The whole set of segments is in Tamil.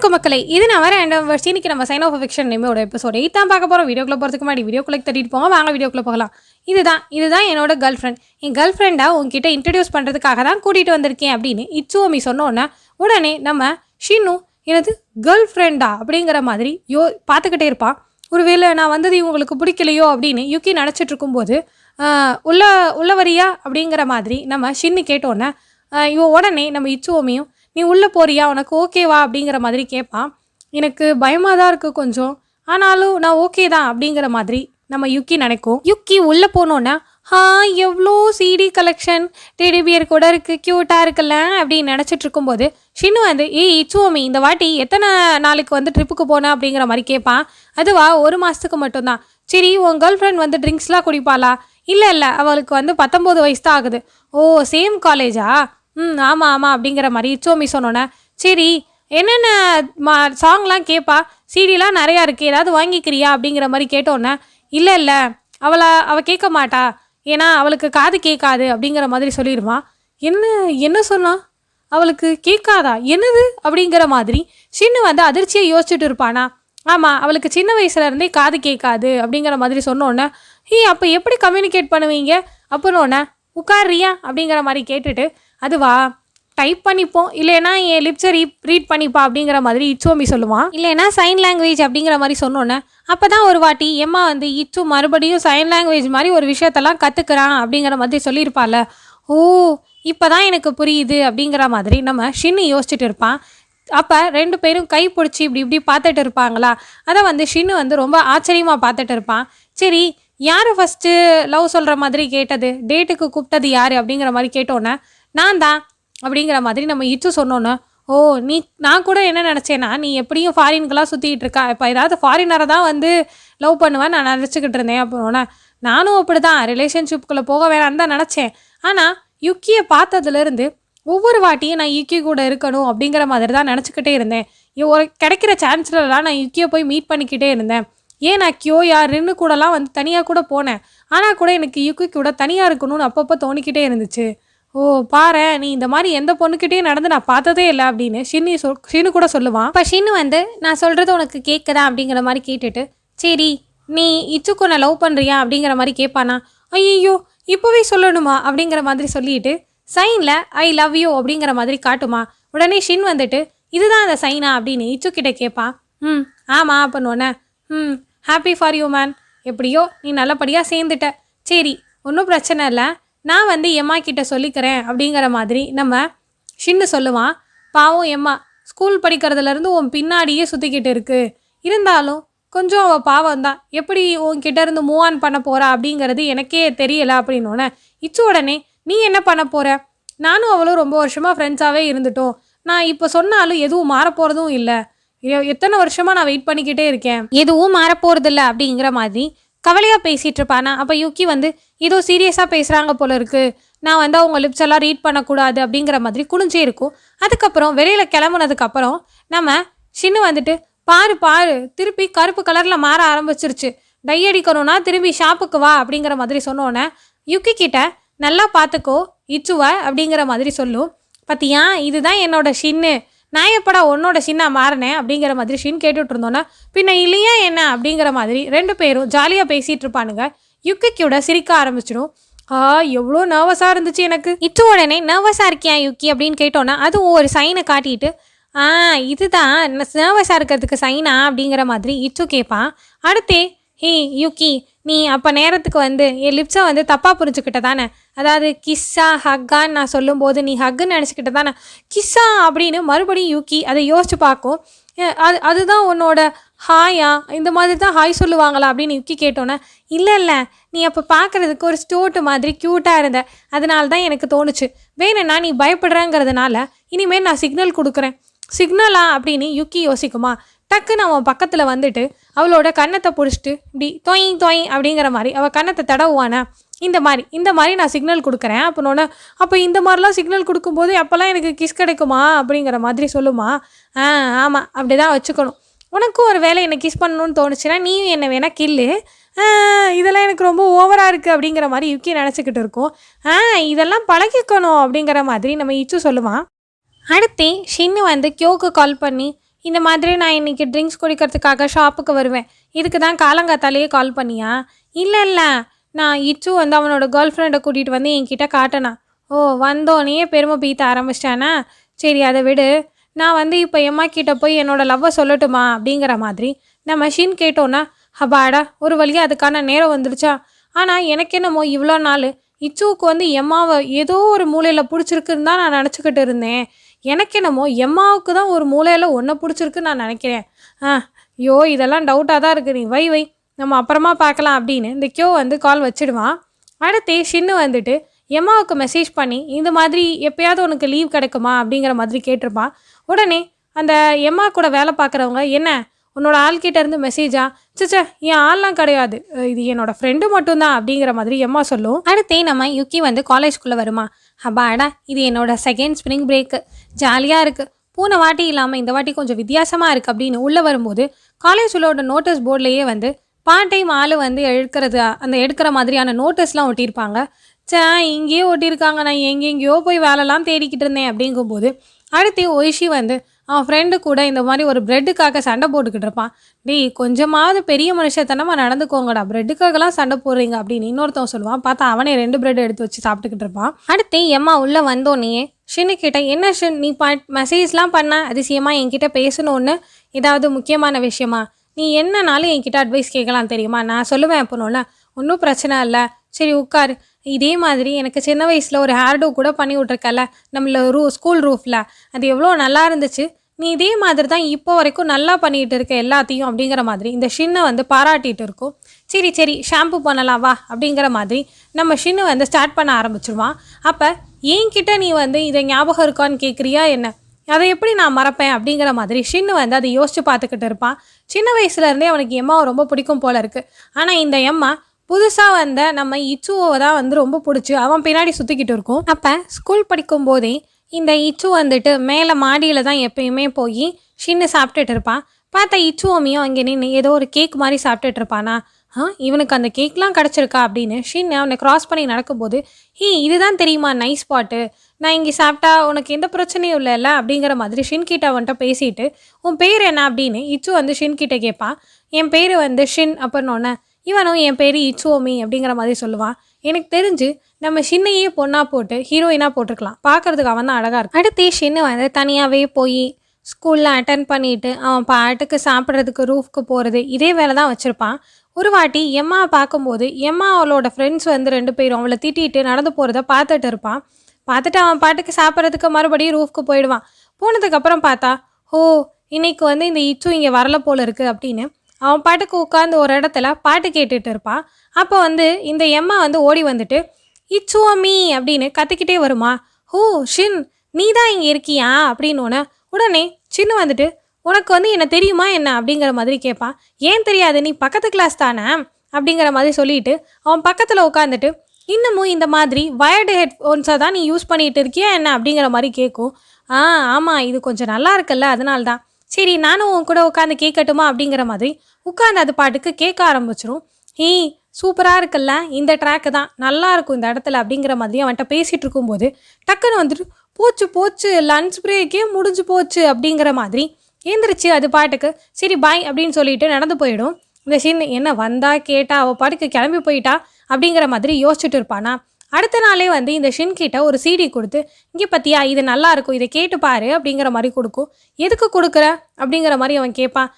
வணக்கம் மக்களை. இது நான் வர அண்ட் வர்ஸ் இன்னைக்கு நம்ம சைன் ஆஃப் ஃபிக்ஷன் நேமோட எபிசோட் தான் பார்க்க போகிறோம் வீடியோக்குள்ளே போகிறதுக்கு முன்னாடி வீடியோக்குள்ளே தட்டிட்டு போவோம். வாங்க வீடியோக்குள்ளே போகலாம். இதுதான் இதுதான் என்னோட கேர்ள் ஃப்ரெண்ட் என் கேர்ள் ஃப்ரெண்டாக உங்ககிட்ட இன்ட்ரடியூஸ் பண்ணுறதுக்காக தான் கூட்டிகிட்டு வந்திருக்கேன் அப்படின்னு இச்சுவோமி சொன்னோன்னே உடனே நம்ம ஷின்னு எனது கேர்ள் ஃப்ரெண்டா அப்படிங்கிற மாதிரி யோ பார்த்துக்கிட்டே இருப்பான். ஒருவேளை நான் வந்தது இவங்களுக்கு பிடிக்கலையோ அப்படின்னு யுக்கி நினச்சிட்டு இருக்கும்போது உள்ள உள்ளவரியா? அப்படிங்கிற மாதிரி நம்ம ஷின்னு கேட்டோன்னே இவன் உடனே நம்ம இச்சுவோமியும் நீ உள்ளே போறியா? உனக்கு ஓகேவா அப்படிங்கிற மாதிரி கேட்பான் எனக்கு பயமாக தான் இருக்குது கொஞ்சம். ஆனாலும் நான் ஓகே தான் அப்படிங்கிற மாதிரி நம்ம யுக்கி நினைக்கும். யுக்கி உள்ளே போனோன்னே ஹா எவ்வளோ சிடி கலெக்ஷன் டெடி பியர் கூட இருக்குது க்யூட்டாக இருக்குல்ல? அப்படின்னு நினச்சிட்டு இருக்கும்போது ஷின்னு வந்து ஏய் இச்சுவோமி இந்த வாட்டி எத்தனை நாளைக்கு வந்து ட்ரிப்புக்கு போனேன் அப்படிங்கிற மாதிரி கேட்பான் அதுவா ஒரு மாதத்துக்கு மட்டும்தான். சரி உன் கேர்ள் ஃப்ரெண்ட் வந்து ட்ரிங்க்ஸ்லாம் குடிப்பாளா? இல்லை இல்லை. அவளுக்கு வந்து பத்தொம்போது வயசு தான் ஆகுது. ஓ சேம் காலேஜா ம் ஆமாம் ஆமாம் அப்படிங்கிற மாதிரி இச்சோமி சொன்னோன்னே சரி என்னென்ன மா சாங்லாம் கேட்பா சீடிலாம் நிறையா இருக்குது ஏதாவது வாங்கிக்கிறியா? அப்படிங்கிற மாதிரி கேட்டோன்னே இல்லை இல்லை அவளை அவள் கேட்க மாட்டா. ஏன்னா அவளுக்கு காது கேட்காது அப்படிங்கிற மாதிரி சொல்லிடுவான் என்ன என்ன சொன்னா? அவளுக்கு கேட்காதா? என்னது? அப்படிங்கிற மாதிரி சின்ன வந்து அதிர்ச்சியை யோசிச்சுட்டு இருப்பானா. ஆமாம் அவளுக்கு சின்ன வயசுல இருந்தே காது கேட்காது அப்படிங்கிற மாதிரி சொன்னோன்னே ஹே அப்போ எப்படி கம்யூனிகேட் பண்ணுவீங்க? அப்படின்னோடனே உட்காரியா அப்படிங்கிற மாதிரி கேட்டுட்டு அதுவா? டைப் பண்ணிப்போம். இல்லைன்னா என் லிப்ஸை ரீ ரீட் பண்ணிப்பா அப்படிங்கிற மாதிரி இட்ஸோமி சொல்லுவான். இல்லைன்னா சைன் லாங்குவேஜ் அப்படிங்கிற மாதிரி சொன்னோன்னே அப்போ தான் ஒரு வாட்டி எம்மா வந்து இச்சு மறுபடியும் சைன் லாங்குவேஜ் மாதிரி ஒரு விஷயத்தெல்லாம் கற்றுக்குறான் அப்படிங்கிற மாதிரி சொல்லியிருப்பாள்ல. ஓ இப்போ தான் எனக்கு புரியுது அப்படிங்கிற மாதிரி நம்ம ஷின்னு யோசிச்சுட்டு இருப்பான். அப்போ ரெண்டு பேரும் கை பிடிச்சி இப்படி இப்படி பார்த்துட்டு இருப்பாங்களா? அதை வந்து ஷின்னு வந்து ரொம்ப ஆச்சரியமாக பார்த்துட்டு இருப்பான். சரி யார் ஃபஸ்ட்டு லவ் சொல்கிற மாதிரி கேட்டது? டேட்டுக்கு கூப்பிட்டது யார் அப்படிங்கிற மாதிரி கேட்டோன்னே நான் தான் அப்படிங்கிற மாதிரி நம்ம இட்டு சொன்னோன்னே ஓ நீ நான் கூட என்ன நினச்சேன்னா நீ எப்படியும் ஃபாரின்கெலாம் சுற்றிக்கிட்டு இருக்கா? இப்போ ஏதாவது ஃபாரினரை தான் வந்து லவ் பண்ணுவேன் நான் நினச்சிக்கிட்டு இருந்தேன் அப்படின்னோடனே நானும் அப்படி தான் ரிலேஷன்ஷிப்புக்குள்ளே போக வேணான்னு தான் நினச்சேன். ஆனால் யுக்கியை பார்த்ததுலேருந்து ஒவ்வொரு வாட்டியும் நான் யுக்கி கூட இருக்கணும் அப்படிங்கிற மாதிரி தான் நினச்சிக்கிட்டே இருந்தேன். ஒரு கிடைக்கிற சான்ஸ்லலாம் நான் யுக்கியை போய் மீட் பண்ணிக்கிட்டே இருந்தேன். ஏன் நான் கியோயா ரின்னு கூடலாம் வந்து தனியாக கூட போனேன். ஆனால் கூட எனக்கு யுக்கி கூட தனியாக இருக்கணும்னு அப்பப்போ தோணிக்கிட்டே இருந்துச்சு. ஓ பாரு நீ இந்த மாதிரி எந்த பொண்ணுக்கிட்டே நடந்து நான் பார்த்ததே இல்லை அப்படின்னு ஷின்னு சொல் ஷின்னு கூட சொல்லுவான். இப்போ ஷின்னு வந்து நான் சொல்கிறது உனக்கு கேட்குதா அப்படிங்கிற மாதிரி கேட்டுட்டு சரி நீ இச்சுக்கு நான் லவ் பண்ணுறியா அப்படிங்கிற மாதிரி கேட்பானா ஐயோ இப்போவே சொல்லணுமா? அப்படிங்கிற மாதிரி சொல்லிட்டு சைனில் ஐ லவ் யூ அப்படிங்கிற மாதிரி காட்டுமா. உடனே ஷின் வந்துட்டு இதுதான் அந்த சைனா அப்படின்னு இச்சுக்கிட்ட கேட்பான் ம் ஆமாம் பண்ணுவோன்னே ம் ஹாப்பி ஃபார் யூ மேன். எப்படியோ நீ நல்லபடியாக சேர்ந்துட்ட. சரி ஒன்றும் பிரச்சனை இல்லை. நான் வந்து எம்மா கிட்ட சொல்லிக்கிறேன் அப்படிங்கிற மாதிரி நம்ம ஷின்னு சொல்லுவான். பாவம் எம்மா ஸ்கூல் படிக்கிறதுலேருந்து உன் பின்னாடியே சுற்றிக்கிட்டு இருக்கு. இருந்தாலும் கொஞ்சம் அவள் பாவம் தான். எப்படி உன்கிட்ட இருந்து மூவ் ஆன் பண்ண போகிறா அப்படிங்கிறது எனக்கே தெரியலை அப்படின்னோடனே இச்சு உடனே நீ என்ன பண்ண போகிற நானும் அவளும் ரொம்ப வருஷமாக ஃப்ரெண்ட்ஸாகவே இருந்துட்டோம். நான் இப்போ சொன்னாலும் எதுவும் மாறப்போகிறதும் இல்லை. எத்தனை வருஷமாக நான் வெயிட் பண்ணிக்கிட்டே இருக்கேன். எதுவும் மாறப்போகிறதில்ல அப்படிங்கிற மாதிரி கவலையாக பேசிகிட்டு இருப்பானா. அப்போ யூகி வந்து ஏதோ சீரியஸாக பேசுகிறாங்க போல இருக்குது நான் வந்து அவங்க லிப்ஸ் எல்லாம் ரீட் பண்ணக்கூடாது அப்படிங்கிற மாதிரி குனிஞ்சே இருக்கும். அதுக்கப்புறம் வெளியில் கிளம்புனதுக்கப்புறம் நம்ம ஷின்னு வந்துட்டு பாரு பாரு திருப்பி கருப்பு கலரில் மாற ஆரம்பிச்சிருச்சு. டை அடிக்கணும்னா திரும்பி ஷாப்புக்கு வா அப்படிங்கிற மாதிரி சொன்னோன்னே யுக்கி கிட்ட நல்லா பார்த்துக்கோ இச்சுவ அப்படிங்கிற மாதிரி சொல்லும். பார்த்தியா இதுதான் என்னோட ஷின்னு நான் எப்படா உன்னோட ஷின்னா மாறினேன்? அப்படிங்கிற மாதிரி ஷின் கேட்டுட்டு இருந்தோன்னே பின்ன இல்லையா என்ன? அப்படிங்கிற மாதிரி ரெண்டு பேரும் ஜாலியாக பேசிகிட்டு இருப்பானுங்க. யுக்கிக்கூட சிரிக்க ஆரம்பிச்சிடும். ஆ எவ்வளோ நர்வஸாக இருந்துச்சு எனக்கு. இட்டு உடனே நர்வஸாக இருக்கியா யுக்கி அப்படின்னு கேட்டோன்னா அதுவும் ஒரு சைனை காட்டிட்டு ஆ இதுதான் நர்வஸாக இருக்கிறதுக்கு சைனா அப்படிங்கிற மாதிரி இட்டு கேட்பான். அடுத்தே ஹே யூகி நீ அப்போ நேரத்துக்கு வந்து என் லிப்ஸை வந்து தப்பாக புரிஞ்சுக்கிட்ட தானே அதாவது கிஸ்ஸா ஹக்கான்னு நான் சொல்லும்போது நீ ஹக்குன்னு நினச்சிக்கிட்ட தானே கிஸ்ஸா அப்படின்னு மறுபடியும் யூகி அதை யோசிச்சு பார்க்கும். அது அதுதான் உன்னோட ஹாயா இந்த மாதிரி தான் ஹாய் சொல்லுவாங்களா அப்படின்னு யுக்கி கேட்டோன்னே இல்லை இல்லை நீ அப்போ பார்க்குறதுக்கு ஒரு ஸ்டோட்டு மாதிரி க்யூட்டாக இருந்த. அதனால தான் எனக்கு தோணுச்சு. வேணும்னா நீ பயப்படுறேங்கிறதுனால இனிமேல் நான் சிக்னல் கொடுக்குறேன். சிக்னலா அப்படின்னு யுக்கி யோசிக்குமா. டக்குன்னு அவன் பக்கத்தில் வந்துட்டு அவளோட கன்னத்தை பிடிச்சிட்டு இப்படி தொய் தொய் அப்படிங்கிற மாதிரி அவள் கன்னத்தை தடவுவானா? இந்த மாதிரி இந்த மாதிரி நான் சிக்னல் கொடுக்குறேன். அப்படின்னோட அப்போ இந்த மாதிரிலாம் சிக்னல் கொடுக்கும்போது அப்போல்லாம் எனக்கு கிஸ் கிடைக்குமா? அப்படிங்கிற மாதிரி சொல்லுமா. ஆ ஆமாம் அப்படி தான் வச்சுக்கணும். உனக்கும் ஒரு வேலை என்னை கிஸ் பண்ணணும்னு தோணுச்சுன்னா நீயும் என்னை வேணால் கில்லு இதெல்லாம் எனக்கு ரொம்ப ஓவராக இருக்குது அப்படிங்கிற மாதிரி யுக்கி நினச்சிக்கிட்டு இருக்கோம். ஆ இதெல்லாம் பழகிக்கணும் அப்படிங்கிற மாதிரி நம்ம இச்சு சொல்லுவான் அடுத்து ஷின்னு வந்து கியோக்கு கால் பண்ணி இந்த மாதிரி நான் இன்னைக்கு ட்ரிங்க்ஸ் குடிக்கிறதுக்காக ஷாப்புக்கு வருவேன். இதுக்கு தான் காலங்காத்தாலேயே கால் பண்ணியா? இல்லை இல்லை. நான் இச்சு வந்து அவனோட கேர்ள் ஃப்ரெண்டை கூட்டிகிட்டு வந்து என்கிட்ட காட்டினான். ஓ வந்தோடனே பெருமை பீத்த ஆரம்பிச்சிட்டானா? சரி அதை விடு. நான் வந்து இப்போ எம்மா கிட்ட போய் என்னோட லவ்வை சொல்லட்டுமா அப்படிங்கிற மாதிரி நான் மெஷின் கேட்டோன்னா அப்பாடா ஒரு வழியாக அதுக்கான நேரம் வந்துடுச்சா? ஆனால் எனக்கு என்னமோ இவ்வளோ நாள் இச்சுவுக்கு வந்து எம்மாவை ஏதோ ஒரு மூலையில் பிடிச்சிருக்குன்னு தான் நான் நினச்சிக்கிட்டு இருந்தேன். எனக்கு என்னமோ எம்மாவுக்கு தான் ஒரு மூலையில் ஒன்றை பிடிச்சிருக்குன்னு நான் நினைக்கிறேன். ஆ ஐயோ இதெல்லாம் டவுட்டாக தான் இருக்குது நீ வை வை நம்ம அப்புறமா பார்க்கலாம் அப்படின்னு இந்த கியோ வந்து கால் வச்சிடுவான். அடுத்து ஷின்னு வந்துட்டு எம்மாவுக்கு மெசேஜ் பண்ணி இந்த மாதிரி எப்பயாவது உனக்கு லீவ் கிடைக்குமா? அப்படிங்கிற மாதிரி கேட்டிருப்பான். உடனே அந்த எம்மா கூட வேலை பார்க்குறவங்க என்ன உன்னோட ஆள்கிட்ட இருந்து மெசேஜா சிச்சா என் ஆள்லாம் கிடையாது. இது என்னோட ஃப்ரெண்டு மட்டும்தான் அப்படிங்கிற மாதிரி எம்மா சொல்லும். அடுத்தே நம்ம யுக்கி வந்து காலேஜ்குள்ளே வருமா? அப்பாடா இது என்னோட செகண்ட் ஸ்ப்ரிங் பிரேக்கு ஜாலியாக இருக்குது போன வாட்டி இல்லாமல் இந்த வாட்டி கொஞ்சம் வித்தியாசமாக இருக்குது அப்படின்னு உள்ளே வரும்போது காலேஜ் உள்ளோட நோட்டீஸ் போர்ட்லேயே வந்து பார்ட் டைம் ஆள் வந்து எடுக்கிறது அந்த எடுக்கிற மாதிரியான நோட்டீஸ்லாம் ஒட்டியிருப்பாங்க. சே இங்கேயே ஒட்டியிருக்காங்க. நான் எங்கெங்கேயோ போய் வேலைலாம் தேடிக்கிட்டு இருந்தேன் அப்படிங்கும்போது அடுத்து ஒய்ஷி வந்து அவன் ஃப்ரெண்டு கூட இந்த மாதிரி ஒரு ப்ரெட்டுக்காக சண்டை போட்டுக்கிட்டு இருப்பான். டேய் கொஞ்சமாவது பெரிய மனுஷத்தனமாக நடந்துக்கோங்கடா. ப்ரெட்டுக்காகலாம் சண்டை போடுறீங்க அப்படின்னு இன்னொருத்தவன் சொல்லுவான். பார்த்தா அவனே ரெண்டு ப்ரெட் எடுத்து வச்சு சாப்பிட்டுக்கிட்டு இருப்பான். அடுத்து எம்மா உள்ளே வந்தோன்னே ஷின்னு கேட்டேன் என்ன ஷின் நீ ப மெசேஜ்லாம் பண்ண அதிசயமாக என்கிட்ட பேசணுன்னு ஏதாவது முக்கியமான விஷயமா? நீ என்னனாலும் என்கிட்ட அட்வைஸ் கேட்கலாம் தெரியுமா? நான் சொல்லுவேன் அப்போனோல ஒன்றும் பிரச்சனை இல்லை. சரி உட்காரு. இதே மாதிரி எனக்கு சின்ன வயசில் ஒரு ஹேர்டோ கூட பண்ணி விட்ருக்கல நம்மள ரூ ஸ்கூல் ரூஃபில் அது எவ்வளோ நல்லா இருந்துச்சு. நீ இதே மாதிரி தான் இப்போ வரைக்கும் நல்லா பண்ணிகிட்டு இருக்க எல்லாத்தையும் அப்படிங்கிற மாதிரி இந்த ஷின்னை வந்து பாராட்டிகிட்டு இருக்கும். சரி சரி ஷாம்பு பண்ணலாம் வா அப்படிங்கிற மாதிரி நம்ம ஷின்னு வந்து ஸ்டார்ட் பண்ண ஆரம்பிச்சிருவான். அப்போ என்கிட்ட நீ வந்து இதை ஞாபகம் இருக்கான்னு கேட்குறியா என்ன? அதை எப்படி நான் மறப்பேன் அப்படிங்கிற மாதிரி ஷின்னு வந்து அதை யோசித்து பார்த்துக்கிட்டு இருப்பான். சின்ன வயசுலேருந்தே அவனுக்கு எம்மாவை ரொம்ப பிடிக்கும் போல இருக்குது ஆனால் இந்த எம்மா புதுசாக வந்த நம்ம இச்சுவை தான் வந்து ரொம்ப பிடிச்சி அவன் பின்னாடி சுற்றிக்கிட்டு இருக்கும். அப்போ ஸ்கூல் படிக்கும் போதே இந்த இச்சு வந்துட்டு மேலே மாடியில் தான் எப்பயுமே போய் ஷின்னு சாப்பிட்டுட்டு இருப்பான் பார்த்தா இச்சுவோமியும் அங்கே நின்று ஏதோ ஒரு கேக் மாதிரி சாப்பிட்டுட்டு இருப்பானா. ஆ இவனுக்கு அந்த கேக்லாம் கிடச்சிருக்கா? அப்படின்னு ஷின் அவனை கிராஸ் பண்ணி நடக்கும்போது ஹே இதுதான் தெரியுமா நைஸ் ஸ்பாட்டு நான் இங்கே சாப்பிட்டா உனக்கு எந்த பிரச்சனையும் இல்லைல்ல? அப்படிங்கிற மாதிரி ஷின்கிட்ட அவன்கிட்ட பேசிட்டு உன் பேர் என்ன? அப்படின்னு இச்சு வந்து ஷின்கிட்ட கேட்பான் என் பேர் வந்து ஷின் அப்படின்னோடனே இவனும் என் பேர் இச்சுவோமி அப்படிங்கிற மாதிரி சொல்லுவான் எனக்கு தெரிஞ்சு நம்ம ஷின்னையே பொண்ணாக போட்டு ஹீரோயினாக போட்டிருக்கலாம். பார்க்கறதுக்கு அவன் தான் அழகாக இருக்கும் அடுத்து ஷின்னு வந்து தனியாகவே போய் ஸ்கூலில் அட்டன் பண்ணிட்டு அவன் பாட்டுக்கு சாப்பிட்றதுக்கு ரூஃப்க்கு போகிறது இதே வேலை தான் வச்சுருப்பான். ஒரு வாட்டி எம்மா பார்க்கும்போது எம்மா அவளோட ஃப்ரெண்ட்ஸ் வந்து ரெண்டு பேரும் அவளை திட்டிட்டு நடந்து போகிறத பார்த்துட்டு இருப்பான். பார்த்துட்டு அவன் பாட்டுக்கு சாப்பிட்றதுக்கு மறுபடியும் ரூஃப்க்கு போயிடுவான். போனதுக்கப்புறம் பார்த்தா ஓ இன்னைக்கு வந்து இந்த இச்சு இங்கே வரல போல இருக்குது அப்படின்னு அவன் பாட்டுக்கு உட்காந்து ஒரு இடத்துல பாட்டு கேட்டுட்டு இருப்பான். அப்போ வந்து இந்த எம்மா வந்து ஓடி வந்துட்டு இச்சுவமி அப்படின்னு கத்திக்கிட்டே வருமா? ஓ ஷின் நீ தான் இங்கே இருக்கியா? அப்படின்னு உடனே சின்ன வந்துட்டு உனக்கு வந்து என்ன தெரியுமா என்ன? அப்படிங்கிற மாதிரி கேட்பான். ஏன் தெரியாது? நீ பக்கத்து கிளாஸ் தானே? அப்படிங்கிற மாதிரி சொல்லிட்டு அவன் பக்கத்தில் உட்காந்துட்டு இன்னமும் இந்த மாதிரி வயர்டு ஹெட்ஃபோன்ஸை தான் நீ யூஸ் பண்ணிகிட்டு இருக்கியா என்ன? அப்படிங்கிற மாதிரி கேட்கும். ஆ ஆமாம் இது கொஞ்சம் நல்லா இருக்குல்ல அதனால தான். சரி நானும் உன் கூட உட்காந்து கேட்கட்டுமா? அப்படிங்கிற மாதிரி உட்காந்து அது பாட்டுக்கு கேட்க ஆரம்பிச்சிரும். ஏய் சூப்பராக இருக்குல்ல? இந்த ட்ராக்கு தான். நல்லா இருக்கும் இந்த இடத்துல அப்படிங்கிற மாதிரி அவன்கிட்ட பேசிகிட்டு இருக்கும்போது டக்குன்னு வந்துட்டு போச்சு போச்சு லன்ச் பிரேக்கே முடிஞ்சு போச்சு அப்படிங்கிற மாதிரி ஏந்திரிச்சு அது பாட்டுக்கு சரி பாய் அப்படின்னு சொல்லிட்டு நடந்து போயிடும். இந்த சீன் என்ன வந்தா கேட்டா அவள் பாட்டுக்கு கிளம்பி போயிட்டா அப்படிங்கிற மாதிரி யோசிச்சுட்டு இருப்பானா. அடுத்த நாளே வந்து இந்த ஷின்கிட்ட ஒரு சிடி கொடுத்து இங்கே பத்தியா இது நல்லா இருக்கும் இதை கேட்டு பாரு அப்படிங்கிற மாதிரி கொடுக்கும். எதுக்கு கொடுக்குற? அப்படிங்கிற மாதிரி அவன் கேட்பான்.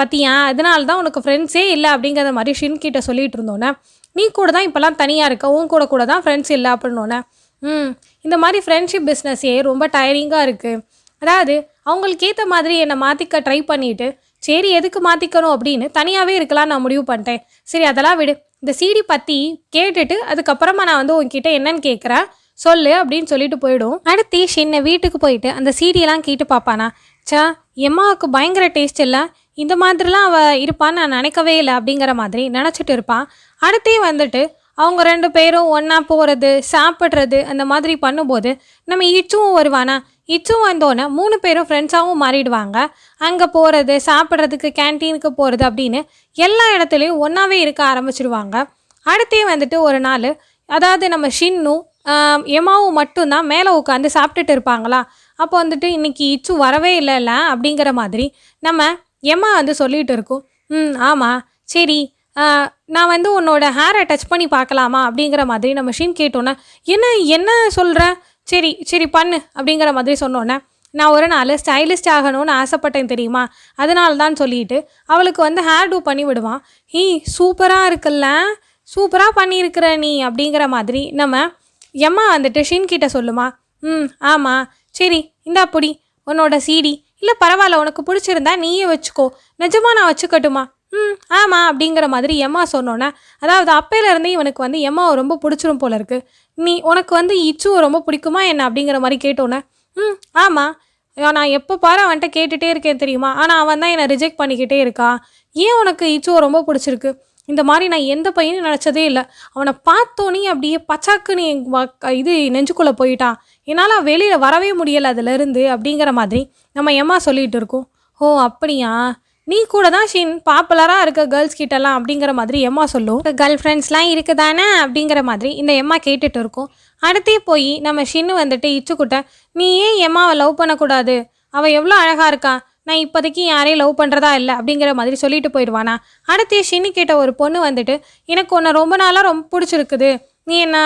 பத்தியா அதனால தான் உனக்கு ஃப்ரெண்ட்ஸே இல்லை அப்படிங்கிற மாதிரி ஷின் கிட்ட சொல்லிட்டு இருந்தோன்னே நீ கூட தான் இப்போல்லாம் தனியாக இருக்க உன் கூட கூட தான் ஃப்ரெண்ட்ஸ் இல்லை அப்படின்னோன்னே ம் இந்த மாதிரி ஃப்ரெண்ட்ஷிப் பிஸ்னஸே ரொம்ப டயரிங்காக இருக்குது அதாவது அவங்களுக்கு ஏற்ற மாதிரி என்னை மாற்றிக்க ட்ரை பண்ணிட்டு சரி எதுக்கு மாற்றிக்கணும் அப்படின்னு தனியாகவே இருக்கலாம் நான் முடிவு பண்ணிட்டேன். சரி அதெல்லாம் விடு. இந்த சீடி பற்றி கேட்டுட்டு அதுக்கப்புறமா நான் வந்து உங்ககிட்ட என்னன்னு கேட்குறேன் சொல்லு அப்படின்னு சொல்லிட்டு போயிடும். அடுத்து சின்ன வீட்டுக்கு போயிட்டு அந்த சீடியெல்லாம் கேட்டு பார்ப்பானா? சா எம்மாவுக்கு பயங்கர டேஸ்ட் இல்லை. இந்த மாதிரிலாம் அவள் இருப்பான்னு நான் நினைக்கவே இல்லை அப்படிங்கிற மாதிரி நினச்சிட்டு இருப்பான் அடுத்தே வந்துட்டு அவங்க ரெண்டு பேரும் ஒன்றா போகிறது சாப்பிட்றது அந்த மாதிரி பண்ணும்போது நம்ம இச்சுவும் வருவானா? இச்சும் வந்தோன்னே மூணு பேரும் ஃப்ரெண்ட்ஸாகவும் மாறிடுவாங்க. அங்கே போகிறது சாப்பிட்றதுக்கு கேன்டீனுக்கு போகிறது அப்படின்னு எல்லா இடத்துலையும் ஒன்றாவே இருக்க ஆரம்பிச்சிடுவாங்க அடுத்தே வந்துட்டு ஒரு நாள் அதாவது நம்ம ஷின்னும் எமாவும் மட்டும்தான் மேலே உட்காந்து சாப்பிட்டுட்டு இருப்பாங்களா? அப்போ வந்துட்டு இன்னைக்கு இச்சு வரவே இல்லைல்ல அப்படிங்கிற மாதிரி நம்ம எம்மா வந்து சொல்லிகிட்டு இருக்கோம். ம் ஆமாம் சரி நான் வந்து உன்னோட ஹேரை டச் பண்ணி பார்க்கலாமா அப்படிங்கிற மாதிரி நம்ம ஷீன் கேட்டோன்னே என்ன என்ன சொல்கிற சரி சரி பண்ணு அப்படிங்கிற மாதிரி சொன்னோன்னே நான் ஒரு நாள் ஸ்டைலிஸ்ட் ஆகணும்னு ஆசைப்பட்டேன் தெரியுமா? அதனால தான் சொல்லிட்டு அவளுக்கு வந்து ஹேர் டூ பண்ணி விடுவான். ஈ சூப்பராக இருக்குல்ல? சூப்பராக பண்ணியிருக்கிற நீ? அப்படிங்கிற மாதிரி நம்ம எம்மா வந்துட்டு ஷின்கிட்ட சொல்லுமா ம் ஆமாம் சரி இந்தா அப்படி உன்னோட சிடி இல்லை பரவாயில்ல உனக்கு பிடிச்சிருந்தா நீயே வச்சுக்கோ. நிஜமா நான் வச்சுக்கட்டுமா? ம் ஆமாம் அப்படிங்கிற மாதிரி எம்மா சொன்னோன்னே அதாவது அப்பையிலேருந்து இவனுக்கு வந்து எம்மாவை ரொம்ப பிடிச்சிரும் போல இருக்கு. நீ உனக்கு வந்து இச்சுவை ரொம்ப பிடிக்குமா என்ன அப்படிங்கிற மாதிரி கேட்டோன்னே ம் ஆமாம் நான் எப்போ பாரு அவன்கிட்ட கேட்டுகிட்டே இருக்கேன் தெரியுமா? ஆனால் அவன் தான் என்னை ரிஜெக்ட் பண்ணிக்கிட்டே இருக்கா. ஏன் உனக்கு இச்சுவை ரொம்ப பிடிச்சிருக்கு? இந்த மாதிரி நான் எந்த பையனும் நினச்சதே இல்லை. அவனை பார்த்தோன்னே அப்படியே பச்சாக்குன்னு நீ இது நெஞ்சுக்குள்ளே போயிட்டான். என்னால் வெளியில் வரவே முடியலை அதுலேருந்து அப்படிங்கிற மாதிரி நம்ம எம்மா சொல்லிகிட்டு இருக்கோம். ஓ அப்படியா? நீ கூட தான் ஷீன் பாப்புலராக இருக்க கேர்ள்ஸ் கிட்டலாம் அப்படிங்கிற மாதிரி எம்மா சொல்லும். கேர்ள் ஃப்ரெண்ட்ஸ்லாம் இருக்குதானே அப்படிங்கிற மாதிரி இந்த எம்மா கேட்டுட்டு இருக்கோம். அடுத்தே போய் நம்ம ஷின்னு வந்துட்டு இச்சுக்கிட்ட நீ ஏன் எம்மாவை லவ் பண்ணக்கூடாது? அவள் எவ்வளோ அழகாக இருக்கா? நான் இப்போதைக்கு யாரையும் லவ் பண்ணுறதா இல்லை அப்படிங்கிற மாதிரி சொல்லிட்டு போயிடுவானா. அடுத்து ஷின்னு கேட்ட ஒரு பொண்ணு வந்துட்டு எனக்கு உன்னை ரொம்ப நாளாக ரொம்ப பிடிச்சிருக்குது. நீ என்ன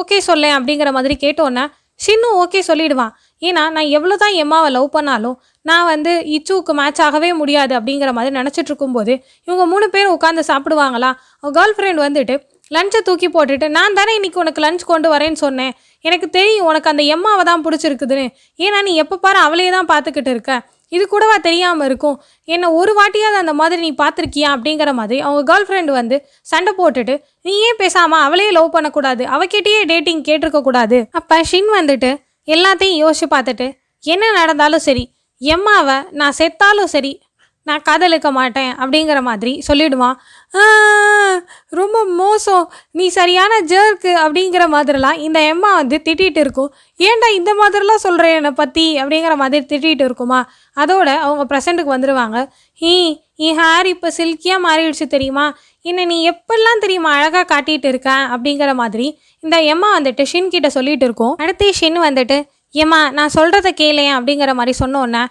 ஓகே சொல்லேன்? அப்படிங்கிற மாதிரி கேட்டோன்னே ஷின்னு ஓகே சொல்லிடுவான். ஏன்னா நான் எவ்வளோ தான் எம்மாவை லவ் பண்ணாலும் நான் வந்து இச்சுவுக்கு மேட்ச் ஆகவே முடியாது அப்படிங்கிற மாதிரி நினச்சிட்டு இருக்கும்போது இவங்க மூணு பேரும் உட்காந்து சாப்பிடுவாங்களா? கேர்ள் ஃப்ரெண்ட் வந்துட்டு லஞ்சை தூக்கி போட்டுட்டு நான் தானே இன்றைக்கி உனக்கு லஞ்ச் கொண்டு வரேன்னு சொன்னேன். எனக்கு தெரியும் உனக்கு அந்த எம்மாவை தான் பிடிச்சிருக்குதுன்னு. ஏன்னா நீ எப்போ பாரு அவளையே தான் பார்த்துக்கிட்டு இருக்க. இது கூடவா தெரியாமல் இருக்கும். என்னை ஒரு வாட்டியாவது அந்த மாதிரி நீ பார்த்துருக்கியா? அப்படிங்கிற மாதிரி அவங்க கேர்ள் ஃப்ரெண்டு வந்து சண்டை போட்டுட்டு நீ ஏன் பேசாமல் அவளையே லவ் பண்ணக்கூடாது? அவகிட்டயே டேட்டிங் கேட்டிருக்கக்கூடாது? அப்போ ஷின் வந்துட்டு எல்லாத்தையும் யோசிச்சு பார்த்துட்டு என்ன நடந்தாலும் சரி எம்மாவை நான் செத்தாலும் சரி நான் காதலிக்க மாட்டேன் அப்படிங்கிற மாதிரி சொல்லிடுவான். ரொம்ப மோசம் நீ சரியான ஜர்க்கு அப்படிங்கிற மாதிரிலாம் இந்த எம்மா வந்து திட்டிகிட்டு இருக்கும். ஏன்டா இந்த மாதிரிலாம் சொல்கிறேன் என்னை பற்றி அப்படிங்கிற மாதிரி திட்டிகிட்டு இருக்குமா? அதோட அவங்க ப்ரெசண்ட்டுக்கு வந்துடுவாங்க ஈ என் ஹேர் இப்போ சில்கியாக மாறிடுச்சு தெரியுமா? என்னை நீ எப்பெல்லாம் தெரியுமா அழகாக காட்டிகிட்டு இருக்க அப்படிங்கிற மாதிரி இந்த எம்மா வந்துட்டு ஷின் கிட்ட சொல்லிகிட்டு இருக்கோம். அடுத்து ஷின் வந்துட்டு ஏம்மா நான் சொல்கிறத கேளையன் அப்படிங்கிற மாதிரி சொன்னோன்னே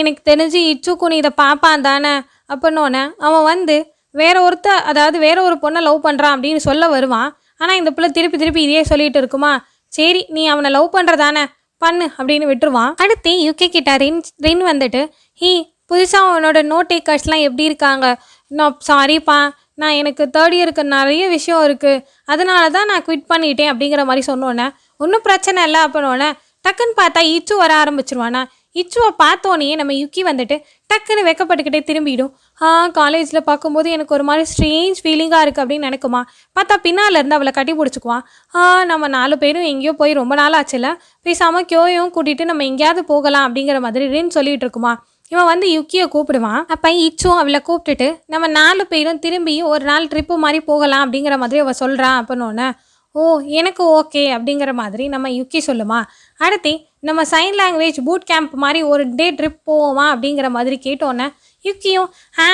எனக்கு தெரிஞ்சு இச்சுக்கு நீ இதை பார்ப்பான் தானே அப்படின்னோடனே அவன் வந்து வேற ஒருத்த அதாவது வேற ஒரு பொண்ணை லவ் பண்ணுறான் அப்படின்னு சொல்ல வருவான். ஆனால் இந்த பிள்ளை திருப்பி திருப்பி இதே சொல்லிட்டு இருக்குமா? சரி நீ அவனை லவ் பண்ணுறதானே பண்ணு அப்படின்னு விட்டுருவான். அடுத்து யூகே கிட்ட ரின் ரின் வந்துட்டு ஹீ புதுசாக அவனோட நோட் டேக்கர்ஸ்லாம் எப்படி இருக்காங்க? நான் சாரிப்பா நான் எனக்கு தேர்ட் இயருக்கு நிறைய விஷயம் இருக்குது அதனால தான் நான் குவிட் பண்ணிட்டேன் அப்படிங்கிற மாதிரி சொன்னோன்னே ஒன்றும் பிரச்சனை இல்லை அப்படின்னோடனே டக்குன்னு பார்த்தா இச்சு வர ஆரம்பிச்சிருவானா? இச்சுவை பார்த்தோன்னே நம்ம யுக்கி வந்துட்டு டக்குன்னு வெக்கப்பட்டுக்கிட்டே திரும்பிடும். ஆ காலேஜில் பார்க்கும்போது எனக்கு ஒரு மாதிரி ஸ்ட்ரேஞ்ச் ஃபீலிங்காக இருக்குது அப்படின்னு நினைக்குமா? பார்த்தா பின்னால் இருந்து அவளை கட்டி பிடிச்சிக்குவான். ஆ நம்ம நாலு பேரும் எங்கேயோ போய் ரொம்ப நாள் ஆச்சுல பேசாமல் கியோயும் கூட்டிகிட்டு நம்ம எங்கேயாவது போகலாம் அப்படிங்கிற மாதிரி ரின்னு சொல்லிட்டு இருக்குமா? இவன் வந்து யுக்கியை கூப்பிடுவான். அப்போ இச்சும் அவளை கூப்பிட்டுட்டு நம்ம நாலு பேரும் திரும்பி ஒரு நாள் ட்ரிப்பு மாதிரி போகலாம் அப்படிங்கிற மாதிரி அவள் சொல்கிறான் அப்படின்னோடனே ஓ எனக்கு ஓகே அப்படிங்கிற மாதிரி நம்ம யுக்கி சொல்லுமா? அடுத்து நம்ம சைன் லாங்குவேஜ் பூட் கேம்ப் மாதிரி ஒரு டே ட்ரிப் போவோமா அப்படிங்கிற மாதிரி கேட்டோன்னே யுக்கியும் ஆ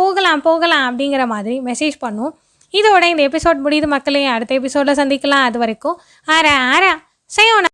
போகலாம் போகலாம் அப்படிங்கிற மாதிரி மெசேஜ் பண்ணும். இதோட இந்த எபிசோட் முடியுது மக்களே. அடுத்த எபிசோடில் சந்திக்கலாம். அது வரைக்கும் ஆரா ஆரா செய்யோண்ணா